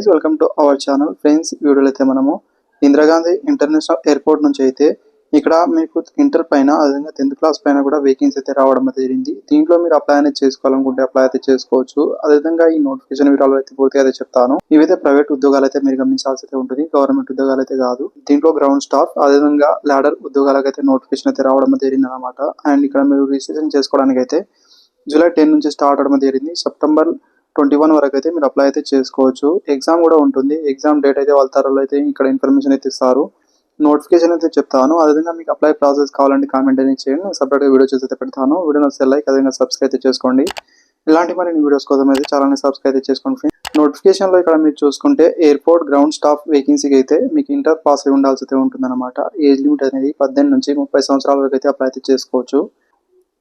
Guys welcome to our channel friends వీడియోలో అయితే మనము ఇందిరాగాంధీ ఇంటర్నేషనల్ ఎయిర్పోర్ట్ నుంచి అయితే ఇక్కడ మీకు ఇంటర్ పైన అదేవిధంగా టెన్త్ క్లాస్ పైన కూడా వేకెన్సీ అయితే రావడం అయితే జరిగింది. దీంట్లో మీరు అప్లై అనేది చేసుకోవాలనుకుంటే అప్లై అయితే చేసుకోవచ్చు. అదేవిధంగా ఈ నోటిఫికేషన్ వివరాలు అయితే పూర్తిగా అయితే చెప్తాను. ఇవైతే ప్రైవేట్ ఉద్యోగాలు అయితే మీరు గమనించాల్సి అయితే ఉంటుంది. గవర్నమెంట్ ఉద్యోగాలు అయితే కాదు. దీంట్లో గ్రౌండ్ స్టాఫ్ అదేవిధంగా లాడర్ ఉద్యోగాలకు అయితే నోటిఫికేషన్ అయితే రావడం జరిగింది అనమాట అండ్ ఇక్కడ మీరు రిజిస్ట్రేషన్ చేసుకోవడానికి అయితే జూలై టెన్ నుంచి స్టార్ట్ అవడం జరిగింది. సెప్టెంబర్ ట్వంటీ వన్ వరకు అయితే మీరు అప్లై అయితే చేసుకోవచ్చు. ఎగ్జామ్ కూడా ఉంటుంది. ఎగ్జామ్ డేట్ అయితే వాళ్ళ తరలో అయితే ఇక్కడ ఇన్ఫర్మేషన్ అయితే ఇస్తారు. నోటిఫికేషన్ అయితే చెప్తాను. అదేవిధంగా మీకు అప్లై ప్రాసెస్ కావాలంటే కామెంట్ అనేది చేయండి. నేను సపరేట్గా వీడియో చేసి అయితే పెడతాను. వీడియో నచ్చితే లైక్ అదేవిధంగా సబ్స్క్రైబ్ అయితే చేసుకోండి. ఇలాంటి మరిన్ని వీడియోస్ కోసం అయితే ఛానల్ని సబ్స్క్రైబ్ అయితే చేసుకోండి నోటిఫికేషన్లో ఇక్కడ మీరు చూసుకుంటే ఎయిర్పోర్ట్ గ్రౌండ్ స్టాఫ్ వేకెన్సీకి అయితే మీకు ఇంటర్ పాస్ అయి ఉండాల్సి అయితే ఉంటుందన్నమాట. ఏజ్ లిమిట్ అనేది పద్దెనిమిది నుంచి ముప్పై సంవత్సరాల వరకు అయితే అప్లై అయితే చేసుకోవచ్చు.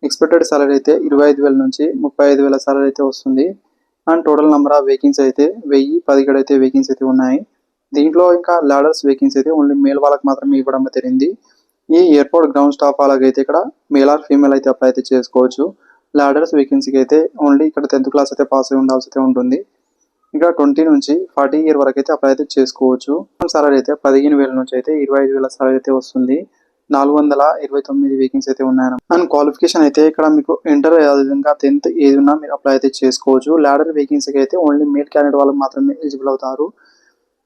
ఎక్స్పెక్టెడ్ సాలరీ అయితే ఇరవై ఐదు వేల నుంచి ముప్పై ఐదు వేల సాలరీ అయితే వస్తుంది. And total number of vacancy అయితే వెయ్యి పదిహేడు అయితే వేకెన్సీ అయితే ఉన్నాయి. దీంట్లో ఇంకా లాడర్స్ వేకెన్సీ అయితే ఓన్లీ మేల్ వాళ్ళకి మాత్రమే ఇవ్వడం జరిగింది. ఈ ఎయిర్పోర్ట్ గ్రౌండ్ స్టాఫ్ అలాగైతే ఇక్కడ మేల్ ఆర్ ఫీమేల్ అయితే అప్లై అయితే చేసుకోవచ్చు. లాడర్స్ వేకెన్సీకి అయితే ఓన్లీ ఇక్కడ టెన్త్ క్లాస్ అయితే పాస్ అయి ఉండాల్సి అయితే ఉంటుంది. ఇంకా ట్వంటీ నుంచి ఫార్టీ ఇయర్ వరకు అయితే అప్లై అయితే చేసుకోవచ్చు. సాలరీ అయితే పదిహేను వేల నుంచి అయితే ఇరవై ఐదు వేల సాలరీ అయితే వస్తుంది. నాలుగు వందల ఇరవై తొమ్మిది వేకెన్సీ అయితే ఉన్నాయి అండ్ క్వాలిఫికేషన్ అయితే ఇక్కడ మీకు ఇంటర్ విధంగా టెన్త్ ఏది ఉన్నా మీరు అప్లై అయితే చేసుకోవచ్చు. లాడర్ వేకెన్సీకి అయితే ఓన్లీ మేల్ క్యాండిడేట్ వాళ్ళకి మాత్రమే ఎలిజిబుల్ అవుతారు.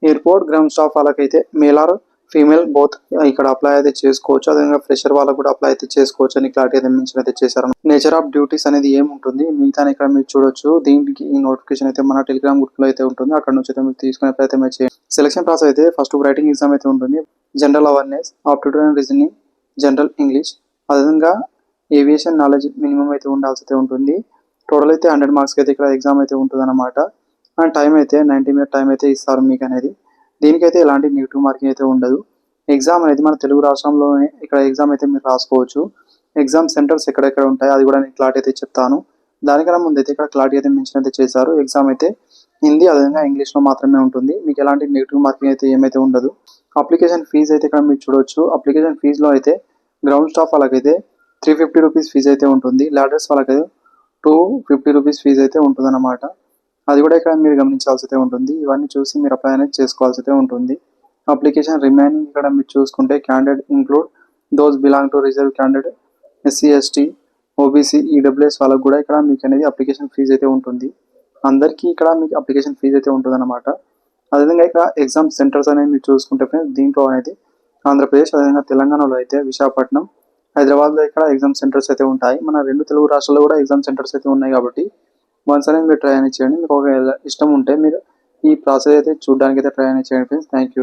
ఎయిర్పోర్ట్ గ్రౌండ్ స్టాఫ్ వాళ్ళకైతే మేల్ ఆర్ ఫీమేల్ బోత్ ఇక్కడ అప్లై అయితే చేసుకోవచ్చు. అదేవిధంగా ఫ్రెషర్ వాళ్ళకు కూడా అప్లై అయితే చేసుకోవచ్చు అని క్లారిటీ అయితే మెన్షన్ అయితే చేశారు. నేచర్ ఆఫ్ డ్యూటీస్ అనేది ఏముంటుంది? మిగతా ఇక్కడ మీరు చూడొచ్చు. దీనికి ఈ నోటిఫికేషన్ అయితే మన టెలిగ్రామ్ గ్రూప్లో అయితే ఉంటుంది. అక్కడ నుంచి అయితే మీరు తీసుకునే ప్రయత్నం చేయండి. సెలక్షన్ ప్రాసెస్ అయితే ఫస్ట్ రైటింగ్ ఎగ్జామ్ అయితే ఉంటుంది. General awareness aptitude and reasoning general English అదేవిధంగా ఏవియేషన్ నాలెడ్జ్ మినిమం అయితే ఉండాల్సి అయితే ఉంటుంది. టోటల్ అయితే హండ్రెడ్ మార్క్స్కి అయితే ఇక్కడ ఎగ్జామ్ అయితే ఉంటుంది అనమాట అండ్ టైం అయితే నైంటీ మినిట్ టైం అయితే ఇస్తారు మీకు అనేది దీనికైతే ఎలాంటి నెగిటివ్ మార్కింగ్ అయితే ఉండదు. ఎగ్జామ్ అనేది మన తెలుగు రాష్ట్రంలోనే ఇక్కడ ఎగ్జామ్ అయితే మీరు రాసుకోవచ్చు. ఎగ్జామ్ సెంటర్స్ ఎక్కడెక్కడ ఉంటాయి అది కూడా నేను క్లారిటీ అయితే చెప్తాను. దానికన్నా ముందు అయితే ఇక్కడ క్లారిటీ అయితే మెన్షన్ అయితే చేశారు. ఎగ్జామ్ అయితే హిందీ అదేవిధంగా ఇంగ్లీష్లో మాత్రమే ఉంటుంది. మీకు ఎలాంటి నెగిటివ్ మార్కింగ్ అయితే ఏమైతే ఉండదు. అప్లికేషన్ ఫీజు అయితే ఇక్కడ మీరు చూడవచ్చు అప్లికేషన్ ఫీజులో అయితే గ్రౌండ్ స్టాఫ్ వాళ్ళకైతే త్రీ ఫిఫ్టీ రూపీస్ ఫీజు అయితే ఉంటుంది. లాడర్స్ వాళ్ళకైతే టూ ఫిఫ్టీ రూపీస్ ఫీజు అయితే ఉంటుంది అనమాట అది కూడా ఇక్కడ మీరు గమనించాల్సి అయితే ఉంటుంది. ఇవన్నీ చూసి మీరు అప్లై అనేది చేసుకోవాల్సి అయితే ఉంటుంది. అప్లికేషన్ రిమైనింగ్ ఇక్కడ మీరు చూసుకుంటే candidate include those belong to reserve candidate SC ST OBC EWS వాళ్ళకు కూడా ఇక్కడ మీకు అనేది అప్లికేషన్ ఫీజు అయితే ఉంటుంది. అందరికీ ఇక్కడ మీకు అప్లికేషన్ ఫీజు అయితే ఉంటుంది అనమాట అదేవిధంగా ఇక్కడ ఎగ్జామ్ సెంటర్స్ అనేవి మీరు చూసుకుంటే ఫ్రెండ్స్ దీంట్లో అనేది ఆంధ్రప్రదేశ్ అదేవిధంగా తెలంగాణలో అయితే విశాఖపట్నం హైదరాబాద్లో ఇక్కడ ఎగ్జామ్ సెంటర్స్ అయితే ఉంటాయి. మన రెండు తెలుగు రాష్ట్రాల్లో కూడా ఎగ్జామ్ సెంటర్స్ అయితే ఉన్నాయి కాబట్టి వన్స్ అనేది మీరు ట్రై అనేది చేయండి. మీకు ఒకవేళ ఇష్టం ఉంటే మీరు ఈ ప్రాసెస్ అయితే చూడడానికి అయితే ట్రై అనేది చేయండి ఫ్రెండ్స్. Thank you